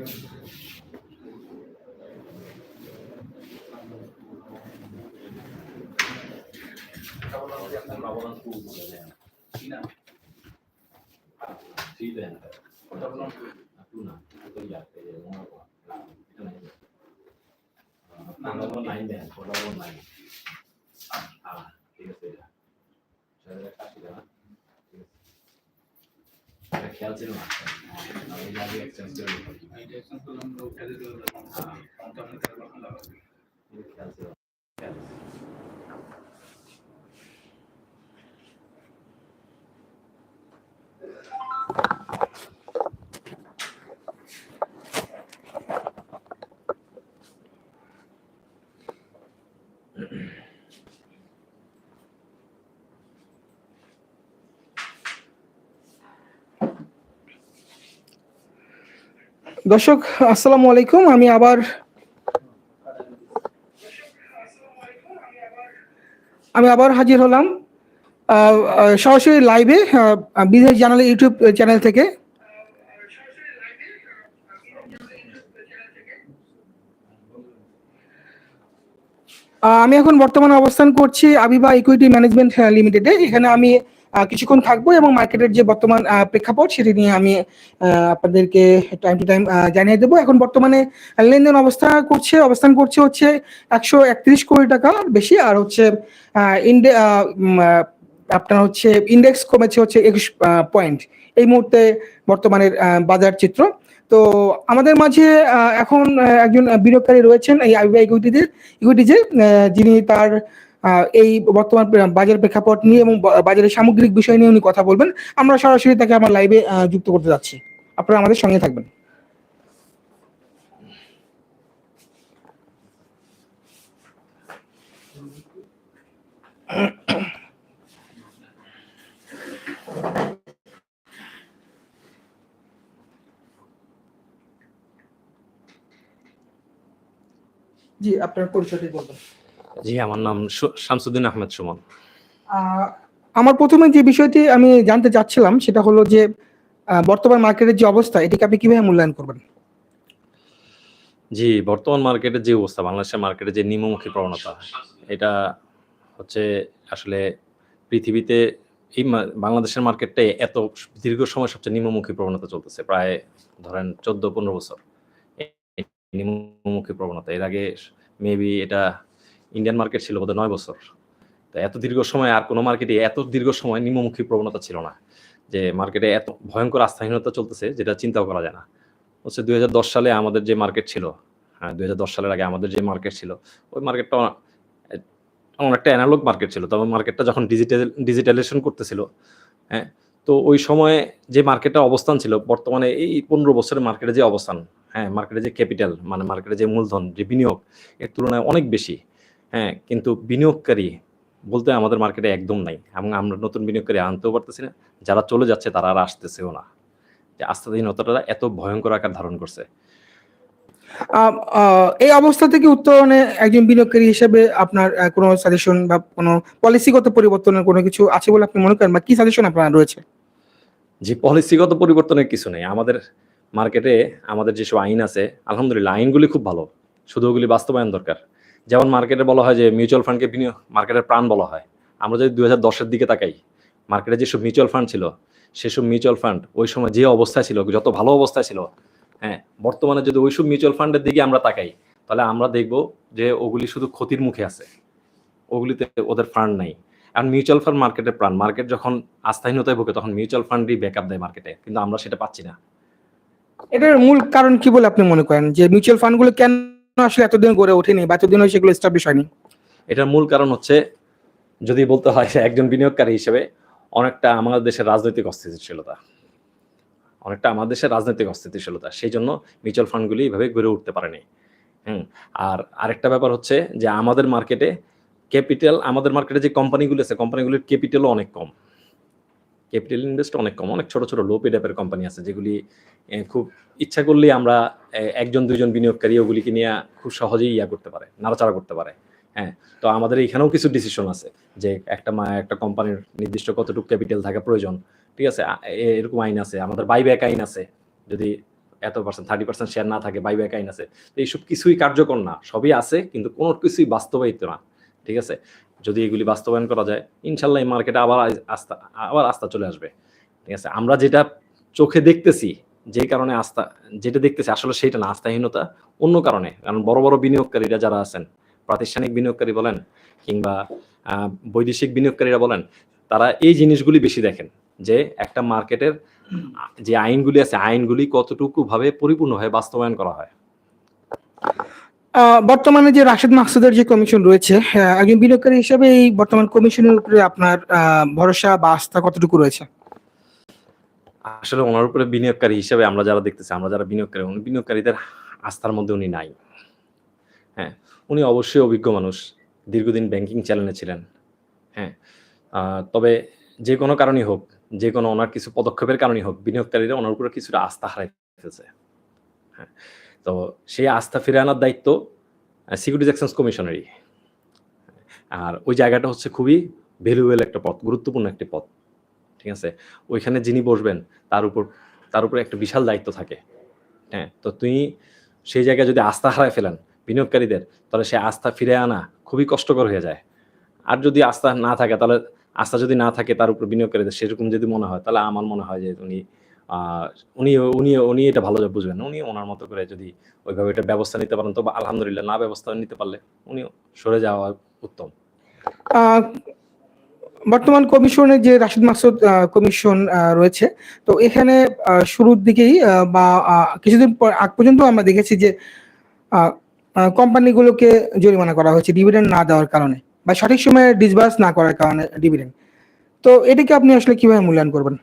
เรากำลังคุยอยู่แล้วที่นั่นที่เดินเรากำลังคุยอยู่นะตัวอย่างเป็นยังไงบ้างนั่นเราออนไลน์เนี่ยเราออนไลน์ দিই দর্শক, আসসালামু আলাইকুম। আমি আবার আমি আবার হাজির হলাম সরাসরি লাইভে বিদেশ জানালে ইউটিউব চ্যানেল থেকে। আমি এখন বর্তমানে অবস্থান করছি আবিবা ইকুইটি ম্যানেজমেন্ট লিমিটেডে এখানে আমি কিছুক্ষণ থাকব এবং মার্কেটের যে বর্তমান প্রেক্ষাপট সেটি নিয়ে আমি আপনাদেরকে টাইম টু টাইম জানিয়ে দেবো। এখন বর্তমানে লেনদেন অবস্থা করছে, অবস্থান করছে হচ্ছে একশো একত্রিশ কোটি টাকা বেশি আর হচ্ছে ইন্ডে আপনার হচ্ছে ইন্ডেক্স কমেছে হচ্ছে একুশ পয়েন্ট এই মুহূর্তে বর্তমানের বাজার চিত্র। তো আমাদের মাঝে এখন একজন বিনিয়োগকারী রয়েছেন এই আইবিআই ইকুইটিতে ইকুইটিজে যিনি তার এই বর্তমান বাজার প্রেক্ষাপট নিয়ে এবং বাজারের সামগ্রিক বিষয় নিয়ে উনি কথা বলবেন। আমরা সরাসরি তাকে আমার লাইভে যুক্ত করতে যাচ্ছি। আপনারা আমাদের সঙ্গে থাকবেন। জি, আপনার পরিচয়টি বলবেন। জি আমার নাম শামসুদ্দিন আহমেদ সুমন। আমার প্রথমে যে বিষয়টি আমি জানতে চাচ্ছিলাম সেটা হলো যে বর্তমান মার্কেটের যে অবস্থা এটিকে আপনি কীভাবে মূল্যায়ন করবেন? জি বর্তমান মার্কেটের যে অবস্থা বাংলাদেশের মার্কেটের যে নিম্নমুখী প্রবণতা এটা হচ্ছে আসলে পৃথিবীতে এই বাংলাদেশের মার্কেটটাই এত দীর্ঘ সময় সবচেয়ে নিম্নমুখী প্রবণতা চলতেছে প্রায় ধরেন চোদ্দ পনেরো বছর। নিম্নমুখী প্রবণতা এর আগে মেবি এটা ইন্ডিয়ান মার্কেট ছিল বোধহয় নয় বছর। তো এত দীর্ঘ সময় আর কোনো মার্কেটে এত দীর্ঘ সময় নিম্নমুখী প্রবণতা ছিল না, যে মার্কেটে এত ভয়ঙ্কর আস্থাহীনতা চলতেছে যেটা চিন্তাও করা যায় না। হচ্ছে দুই হাজার দশ সালে আমাদের যে মার্কেট ছিল হ্যাঁ দু হাজার দশ সালের আগে আমাদের যে মার্কেট ছিল, ওই মার্কেটটা অনেকটা অ্যানালগ মার্কেট ছিল। তবে মার্কেটটা যখন ডিজিটাল ডিজিটালাইজেশন করতেছিল হ্যাঁ তো ওই সময়ে যে মার্কেটের অবস্থান ছিল, বর্তমানে এই পনেরো বছরের মার্কেটে যে অবস্থান হ্যাঁ মার্কেটে যে ক্যাপিটাল মানে মার্কেটে যে মূলধন, যে বিনিয়োগ, এর তুলনায় অনেক বেশি। হ্যাঁ কিন্তু বিনিয়োগকারী বলতে আমাদের মার্কেটে একদম নাই এবং আমরা নতুন বিনিয়োগকারী আনতেও পারতেছি না। যারা চলে যাচ্ছে তারা আর আসতেছেও না। যে আস্থাধীনতাটা এত ভয়ঙ্কর আকার ধারণ করছে। এই অবস্থা থেকে উত্তরণে একজন বিনিয়োগকারী হিসেবে আপনার কোনো সাজেশন বা কোনো পলিসিগত পরিবর্তনের কোনো কিছু আছে বলে আপনি মনে করেন বা কি সাজেশন আপনার রয়েছে? যে পলিসিগত পরিবর্তনের কিছু নেই। আমাদের মার্কেটে আমাদের যেসব আইন আছে আলহামদুলিল্লাহ আইনগুলি খুব ভালো। শুধু ওগুলি বাস্তবায়ন দরকার। যেমন মার্কেটে বলা হয় যে মিউচুয়াল ফান্ডকে বিনিয়োগ মার্কেটের প্রাণ বলা হয়। আমরা যদি দুই হাজার দশের দিকে তাকাই মার্কেটে যেসব মিউচুয়াল ফান্ড ছিল, সেসব মিউচুয়াল ফান্ড ওই সময় যে অবস্থায় ছিল, যত ভালো অবস্থায় ছিল হ্যাঁ বর্তমানে যদি ওইসব মিউচুয়াল ফান্ডের দিকে আমরা তাকাই, তাহলে আমরা দেখব যে ওগুলি শুধু ক্ষতির মুখে আছে। ওগুলিতে ওদের ফান্ড নাই। আর মিউচুয়াল ফান্ড মার্কেটের প্রাণ মার্কেট যখন আস্থাহীনতায় ভোগে, তখন মিউচুয়াল ফান্ডই ব্যাকআপ দেয় মার্কেটে কিন্তু আমরা সেটা পাচ্ছি না। এটার মূল কারণ কি বলে আপনি মনে করেন? যে মিউচুয়াল ফান্ডগুলো কেন আসলে এতদিন গড়ে ওঠেনি বা এতদিন হয়ে সেগুলো এস্টাবলিশ হয়নি। এটার মূল কারণ হচ্ছে, যদি বলতে হয় একজন বিনিয়োগকারী হিসেবে অনেকটা আমাদের দেশের রাজনৈতিক অস্থিতিশীলতা। অনেকটা আমাদের দেশের রাজনৈতিক অস্থিতিশীলতা, সেই জন্য মিউচুয়াল ফান্ডগুলি এইভাবে গড়ে উঠতে পারেনি। হুম, আর আরেকটা ব্যাপার হচ্ছে যে আমাদের মার্কেটে ক্যাপিটাল আমাদের মার্কেটে যে কোম্পানিগুলো আছে কোম্পানিগুলির ক্যাপিটালও অনেক কম। ক্যাপিটাল ইনভেস্ট অনেক কম, অনেক ছোট ছোট লো পে টাইপের কোম্পানি আছে, যেগুলি খুব ইচ্ছা করলেই আমরা একজন, দুইজন বিনিয়োগকারী ওগুলিকে নিয়ে খুব সহজেই ইয়া করতে পারে, নাড়াচাড়া করতে পারে হ্যাঁ। তো আমাদের এখানেও কিছু ডিসিশন আছে, যে একটা একটা কোম্পানির নির্দিষ্ট কতটুকু ক্যাপিটাল থাকা প্রয়োজন, ঠিক আছে? এরকম আইন আছে, আমাদের বাইব্যাক আইন আছে, যদি এত পার্সেন্ট থার্টি পার্সেন্ট শেয়ার না থাকে বাইব্যাক আইন আছে। তো এইসব কিছুই কার্যকর না, সবই আছে, কিন্তু কোনো কিছুই বাস্তবায়িত না, ঠিক আছে? যদি এগুলি বাস্তবায়ন করা যায়, ইনশাল্লাহ এই মার্কেটে আবার আস্থা আবার আস্থা চলে আসবে। ঠিক আছে? আমরা যেটা চোখে দেখতেছি যে কারণে আস্থা, যেটা দেখতেছি আসলে সেইটা না, আস্থাহীনতা অন্য কারণে। কারণ বড় বড় বিনিয়োগকারীরা যারা আছেন, প্রাতিষ্ঠানিক বিনিয়োগকারী বলেন কিংবা বৈদেশিক বিনিয়োগকারীরা বলেন, তারা এই জিনিসগুলি বেশি দেখেন যে একটা মার্কেটের যে আইনগুলি আছে, আইনগুলি কতটুকু ভাবে পরিপূর্ণভাবে বাস্তবায়ন করা হয়। বর্তমানে যে রাশেদ মাকসুদের যে কমিশন রয়েছে একজন বিনিয়োগকারী হিসেবে এই বর্তমান কমিশনের উপরে আপনার ভরসা বা আস্থা কতটুকু রয়েছে? আসলে ওনার উপরে বিনিয়োগকারী হিসেবে আমরা যারা দেখতেছি, আমরা যারা বিনিয়োগকারী, উনি বিনিয়োগকারীদের আস্থার মধ্যে উনি নাই। হ্যাঁ উনি অবশ্যই অভিজ্ঞ মানুষ, দীর্ঘদিন ব্যাংকিং চ্যানেলে ছিলেন। হ্যাঁ তবে যে কোনো কারণেই হোক, যে কোনো ওনার কিছু পদক্ষেপের কারণেই হোক, বিনিয়োগকারীরা ওনার উপরে কিছুটা আস্থা হারাই ফেলছে হ্যাঁ তো সেই আস্থা ফিরে আনার দায়িত্ব সিকিউরিটিজ এক্সচেঞ্জ কমিশনেরই আর ওই জায়গাটা হচ্ছে খুবই ভ্যালুয়েবল একটা পথ, গুরুত্বপূর্ণ একটি পথ, ঠিক আছে? ওইখানে যিনি বসবেন, তার উপর, তার উপরে একটা বিশাল দায়িত্ব থাকে হ্যাঁ? তো তুমি সেই জায়গায় যদি আস্থা হারায় ফেলেন বিনিয়োগকারীদের, তাহলে সে আস্থা ফিরে আনা খুবই কষ্টকর হয়ে যায়। আর যদি আস্থা না থাকে, তাহলে আস্থা যদি না থাকে, তার উপর বিনিয়োগকারীদের সেরকম যদি মনে হয়, তাহলে আমার মনে হয় যে উনি উনি উনি উনি এটা ভালো বুঝবেন উনি ওনার মতো করে যদি ওইভাবে এটা ব্যবস্থা নিতে পারেন তো আলহামদুলিল্লাহ না ব্যবস্থা নিতে পারলে উনি সরে যাওয়া উত্তম। বর্তমান কমিশনে যে রাশিদ মাসুদ কমিশন রয়েছে, তো এখানে শুরুর দিকেই বা কিছুদিন পর, আগ পর্যন্ত আমরা দেখেছি যে কোম্পানিগুলোকে জরিমানা করা হয়েছে ডিভিডেন্ড না দেওয়ার কারণে, বা সঠিক সময়ে ডিসবার্স না করার কারণে ডিভিডেন্ড। তো এটাকে আপনি আসলে কীভাবে মূল্যায়ন করবেন?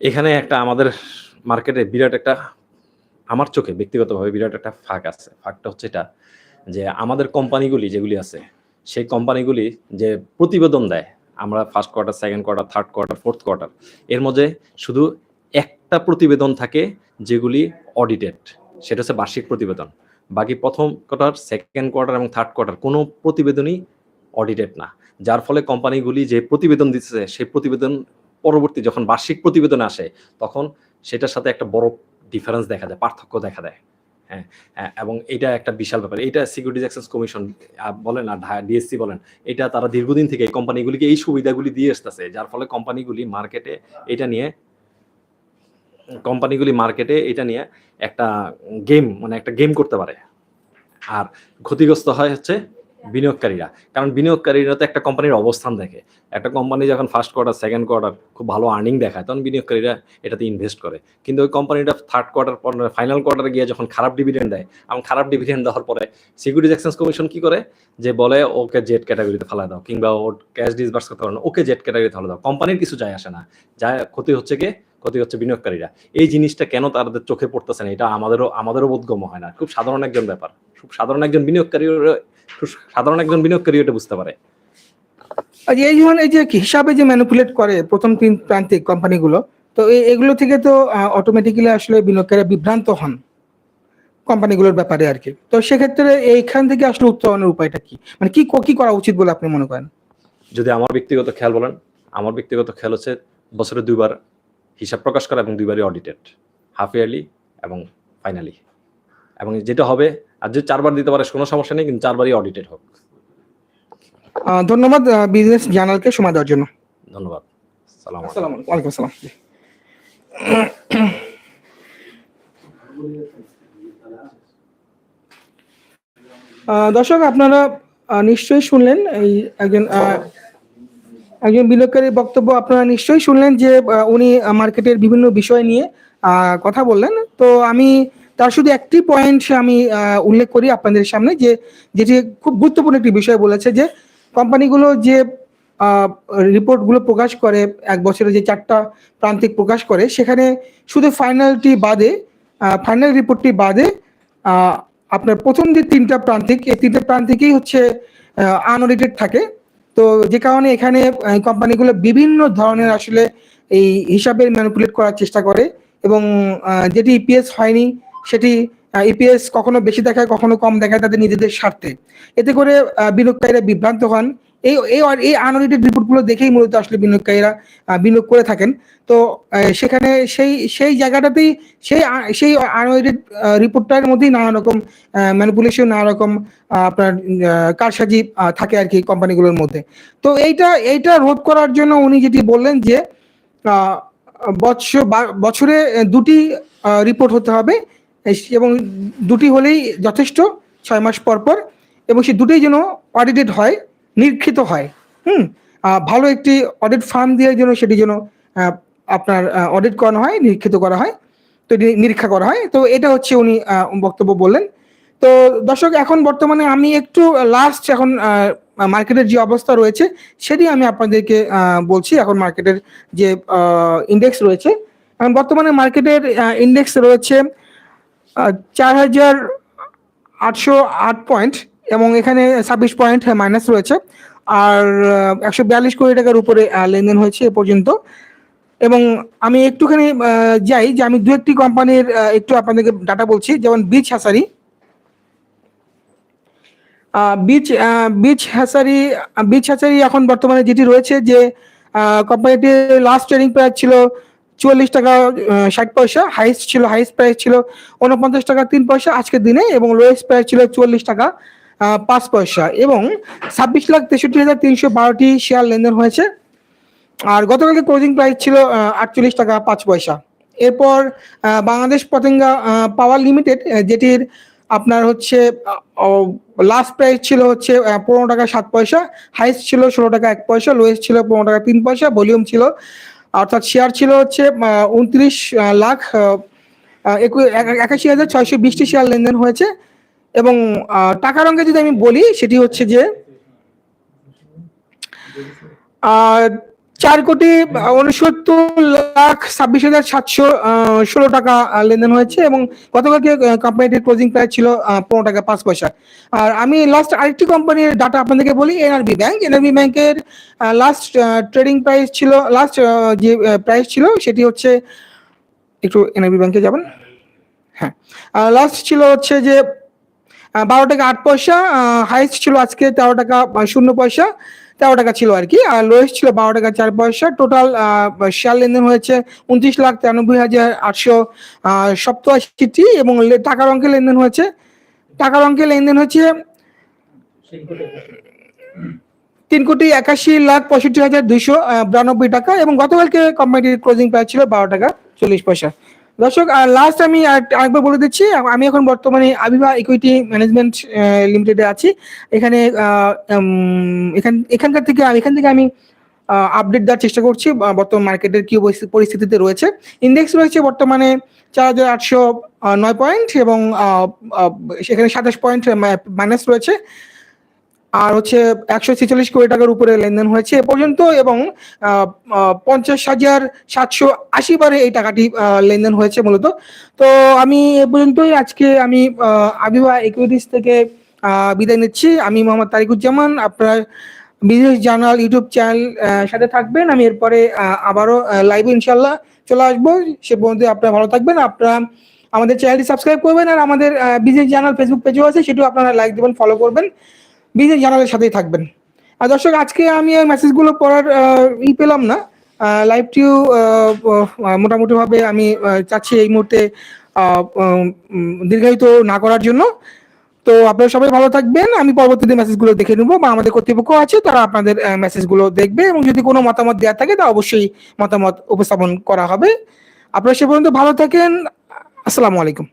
এখানে একটা আমাদের মার্কেটে বিরাট একটা, আমার চোখে ব্যক্তিগতভাবে বিরাট একটা ফাঁক আছে। ফাঁকটা হচ্ছে এটা যে আমাদের কোম্পানিগুলি যেগুলি আছে, সেই কোম্পানিগুলি যে প্রতিবেদন দেয়, আমরা first quarter second quarter third quarter fourth quarter এর মধ্যে শুধু একটা প্রতিবেদন থাকে যেগুলি অডিটেড সেটা হচ্ছে বার্ষিক প্রতিবেদন। বাকি প্রথম কোয়ার্টার সেকেন্ড কোয়ার্টার এবং থার্ড কোয়ার্টার কোনো প্রতিবেদনই অডিটেড না। যার ফলে কোম্পানিগুলি যে প্রতিবেদন দিচ্ছে সেই প্রতিবেদন পরবর্তী যখন বার্ষিক প্রতিবেদন আসে, তখন সেটার সাথে একটা বড় ডিফারেন্স দেখা যায় পার্থক্য দেখা দেয়। হ্যাঁ এবং এটা একটা বিশাল ব্যাপার। এটা সিকিউরিটিজ এক্সচেঞ্জ কমিশন বলেন আর ডিএসসি বলেন, এটা তারা দীর্ঘদিন থেকে এই কোম্পানিগুলিকে এই সুবিধাগুলি দিয়ে আসতেছে, যার ফলে কোম্পানিগুলি মার্কেটে এটা নিয়ে, কোম্পানিগুলি মার্কেটে এটা নিয়ে একটা গেম মানে একটা গেম করতে পারে। আর ক্ষতিগ্রস্ত হয় হচ্ছে বিনিয়োগকারীরা। কারণ বিনিয়োগকারীরা তো একটা কোম্পানির অবস্থান দেখে। একটা কোম্পানি যখন ফার্স্ট কোয়ার্টার সেকেন্ড কোয়ার্টার খুব ভালো আর্নিং দেখায়, তখন বিনিয়োগকারীরা এটাতে ইনভেস্ট করে। কিন্তু ওই কোম্পানিটা থার্ড কোয়ার্টার পর ফাইনাল কোয়ার্টারে গিয়ে যখন খারাপ ডিভিডেন্ড দেয়, এবং খারাপ ডিভিডেন্ড দেওয়ার পরে সিকিউরিটিজ এক্সচেঞ্জ কমিশন কি করে? যে বলে, ওকে জেড ক্যাটাগরিতে ফেলা দাও কিংবা ওর ক্যাশ ডিসবার্স করতে পারে ওকে জেড ক্যাটাগরিতে ফেলা দাও। কোম্পানির কিছু যায় আসে না। যা ক্ষতি হচ্ছে কে? ক্ষতি হচ্ছে বিনিয়োগকারীরা। এই জিনিসটা কেন তাদের চোখে পড়তেছে না? এটা আমাদেরও আমাদেরও বোধগম্য হয় না। খুব সাধারণ একজন ব্যাপার। খুব সাধারণ একজন বিনিয়োগকারী খুব সাধারণ একজন বিনিয়োগকারী এটা বুঝতে পারে। আর এই ধরনের এই যে হিসাবে যে ম্যানিপুলেট করে প্রথম তিন প্রান্তিক কোম্পানিগুলো তো এগুলো থেকে তো অটোমেটিক্যালি আসলে বিনিয়োগকারীরা বিভ্রান্ত হন কোম্পানিগুলোর ব্যাপারে আর কি। তো সেক্ষেত্রে এইখান থেকে আসলে উত্তরণের উপায়টা কি? মানে কি ক- কি করা উচিত বলে আপনি মনে করেন? যদি আমার ব্যক্তিগত খেয়াল বলেন আমার ব্যক্তিগত খেয়াল হচ্ছে বছরে দুইবার হিসাব প্রকাশ করা এবং দুইবারই অডিটেড হাফ ইয়ারলি এবং ফাইনালি এবং যেটা হবে আর যদি চারবার দিতে পারে কোনো সমস্যা নেই কিন্তু চারবারই অডিটেড হোক। ধন্যবাদ বিজনেস জার্নালকে সময় দেওয়ার জন্য। ধন্যবাদ। সালাম আসসালামু আলাইকুম। ওয়ালাইকুম আসসালাম। দর্শক আপনারা নিশ্চয়ই শুনলেন এই একজন একজন বিনিয়োগকারীর বক্তব্য। আপনারা নিশ্চয়ই শুনলেন যে উনি মার্কেটের বিভিন্ন বিষয় নিয়ে কথা বললেন। তো আমি তার শুধু একটি পয়েন্ট আমি উল্লেখ করি আপনাদের সামনে যে, যেটি খুব গুরুত্বপূর্ণ একটি বিষয় বলেছে যে কোম্পানিগুলো যে রিপোর্টগুলো প্রকাশ করে, এক বছরে যে চারটা প্রান্তিক প্রকাশ করে, সেখানে শুধু ফাইনালটি বাদে ফাইনাল রিপোর্টটি বাদে আপনার প্রথম যে তিনটা প্রান্তিক, এই তিনটা প্রান্তিকই হচ্ছে আনঅডিটেড থাকে। তো যে কারণে এখানে কোম্পানিগুলো বিভিন্ন ধরনের আসলে এই হিসাবের ম্যানিপুলেট করার চেষ্টা করে এবং যেটি ইপিএস হয়নি সেটি ইপিএস কখনো বেশি দেখায় কখনো কম দেখায় তাদের নিজেদের স্বার্থে। এতে করে বিনিয়োগকারীরা বিভ্রান্ত হন। এই এই আনঅডিটেড রিপোর্টগুলো দেখেই মূলত আসলে বিনিয়োগকারীরা বিনিয়োগ করে থাকেন। তো সেখানে সেই সেই জায়গাটাতেই সেই সেই আনঅডিটেড রিপোর্টটার মধ্যেই নানা রকম ম্যানিপুলেশন নানা রকম আপনার কারসাজি থাকে আর কি কোম্পানিগুলোর মধ্যে। তো এইটা এইটা রোধ করার জন্য উনি যেটি বললেন যে আহ, বৎসর বা- বছরে দুটি রিপোর্ট হতে হবে। এবং দুটি হলেই যথেষ্ট, ছয় মাস পর পর, এবং সে দুটোই যেন অডিটেড হয়, নিরীক্ষিত হয়। হুম? ভালো একটি অডিট ফার্ম দিয়ে যেন সেটি যেন আপনার অডিট করানো হয়, নিরীক্ষিত করা হয়, তো নিরীক্ষা করা হয়। তো এটা হচ্ছে উনি বক্তব্য বললেন। তো দর্শক, এখন বর্তমানে আমি একটু লাস্ট এখন মার্কেটের যে অবস্থা রয়েছে, সেটি আমি আপনাদেরকে বলছি। এখন মার্কেটের যে ইন্ডেক্স রয়েছে, এখন বর্তমানে মার্কেটের ইন্ডেক্স রয়েছে চার হাজার আটশো আট পয়েন্ট এবং এখানে ছাব্বিশ পয়েন্ট মাইনাস রয়েছে। আর একশো বিয়াল্লিশ কোটি টাকার উপরে লেনদেন হয়েছে এ পর্যন্ত। এবং আমি একটুখানি যাই যে আমি দু একটি কোম্পানির একটু আপনাদেরকে ডাটা বলছি। যেমন beach hatchery. Beach beach hatchery beach hatchery এখন বর্তমানে যেটি রয়েছে যে কোম্পানিটির লাস্ট ট্রেডিং প্রাইস ছিল চুয়াল্লিশ টাকা ষাট পয়সা। হাইস্ট ছিল হাইস্ট প্রাইস ছিল উনপঞ্চাশ টাকা, তিন পয়সা আজকের দিনে এবং লোয়েস্ট প্রাইস ছিল চুয়াল্লিশ টাকা পাঁচ পয়সা। এবং ছাব্বিশ লাখ তেষট্টি হাজার তিনশো বারোটি শেয়ার লেনদেন হয়েছে। আর গতকালকে ক্লোজিং প্রাইস ছিল আটচল্লিশ টাকা, পাঁচ পয়সা। এরপর বাংলাদেশ পতেঙ্গা পাওয়ার লিমিটেড যেটির আপনার হচ্ছে লাস্ট প্রাইস ছিল হচ্ছে পনেরো টাকা, সাত পয়সা। হাইস্ট ছিল ষোলো টাকা, এক পয়সা। লোয়েস্ট ছিল পনেরো টাকা, তিন পয়সা। ভলিউম ছিল অর্থাৎ শেয়ার ছিল হচ্ছে উনত্রিশ লাখ একাশি হাজার ছয়শো বিশটি শেয়ার লেনদেন হয়েছে। এবং টাকার অঙ্কে যদি আমি বলি, সেটি হচ্ছে যে চার কোটি উনসত্তর লাখ ছাব্বিশ হাজার সাতশো ষোলো টাকা লেনদেন হয়েছে এবং গতকালকে কোম্পানিটির ক্লোজিং প্রাইস ছিল পনেরো টাকা পাঁচ পয়সা। আর আমি লাস্ট আরেকটি কোম্পানির ডাটা আপনাদেরকে বলি এনআরবি ব্যাংক এনআরবি ব্যাংকের লাস্ট ট্রেডিং প্রাইস ছিল লাস্ট যে প্রাইস ছিল, সেটি হচ্ছে, একটু এনআরবি ব্যাংকে যাবেন। হ্যাঁ। লাস্ট ছিল হচ্ছে যে বারো টাকা আট পয়সা হাইস্ট ছিল আজকে তেরো টাকা শূন্য পয়সা, তেরো টাকা ছিল আর কি। আর লোয়েস্ট ছিল বারো টাকা চার পয়সা। টোটাল শেয়ার লেনদেন হয়েছে উনত্রিশ লাখ তিরানব্বই হাজার আটশো সপ্তাশিটি এবং টাকার অঙ্কে লেনদেন হয়েছে। টাকার অঙ্কে লেনদেন হয়েছে তিন কোটি একাশি লাখ পঁয়ষট্টি হাজার দুইশো বিরানব্বই টাকা এবং গতকালকে কোম্পানিটির ক্লোজিং প্রাইস ছিল বারো টাকা চল্লিশ পয়সা। দর্শক লাস্ট আমি আর- আরেকবার বলে দিচ্ছি, আমি এখন বর্তমানে আবিবা ইকুইটি ম্যানেজমেন্ট লিমিটেডে আছি। এখানে এখান, এখানকার থেকে, এখান থেকে আমি আপডেট দেওয়ার চেষ্টা করছি বর্তমান মার্কেটের কি পরিস্থিতি- পরিস্থিতিতে রয়েছে। ইন্ডেক্স রয়েছে বর্তমানে চার হাজার আটশো নয় পয়েন্ট এবং সেখানে সাতাশ পয়েন্ট মাইনাস রয়েছে। আর হচ্ছে একশো ছেচল্লিশ কোটি টাকার উপরে লেনদেন হয়েছে এ পর্যন্ত এবং পঞ্চাশ হাজার সাতশো আশি বারে এই টাকাটি লেনদেন হয়েছে মূলত। তো আমি এ পর্যন্তই আজকে আমি আবিবা ইকুইটিস থেকে বিদায় নিচ্ছি। আমি মোহাম্মদ তারিকুজ্জামান, আপনার বিজনেস জার্নাল, ইউটিউব চ্যানেল সাথে থাকবেন। আমি এরপরে আবারও লাইভে ইনশাল্লাহ চলে আসব। সে পর্যন্ত আপনারা ভালো থাকবেন। আপনারা আমাদের চ্যানেলটি সাবস্ক্রাইব করবেন আর আমাদের বিজনেস জার্নাল ফেসবুক পেজও আছে, সেটাও আপনারা লাইক দেবেন, ফলো করবেন। বিজনেস জার্নালের সাথেই থাকবেন। আর দর্শক, আজকে আমি ওই মেসেজগুলো পড়ার ই পেলাম না। লাইভটিও মোটামুটিভাবে আমি চাচ্ছি এই মুহূর্তে দীর্ঘায়িত না করার জন্য। তো আপনারা সবাই ভালো থাকবেন। আমি পরবর্তীতে মেসেজগুলো দেখে নেব বা আমাদের কর্তৃপক্ষ আছে, তারা আপনাদের মেসেজগুলো দেখবে এবং যদি কোনো মতামত দেওয়া থাকে, তা অবশ্যই মতামত উপস্থাপন করা হবে। আপনারা সে পর্যন্ত ভালো থাকেন। আসসালামু আলাইকুম।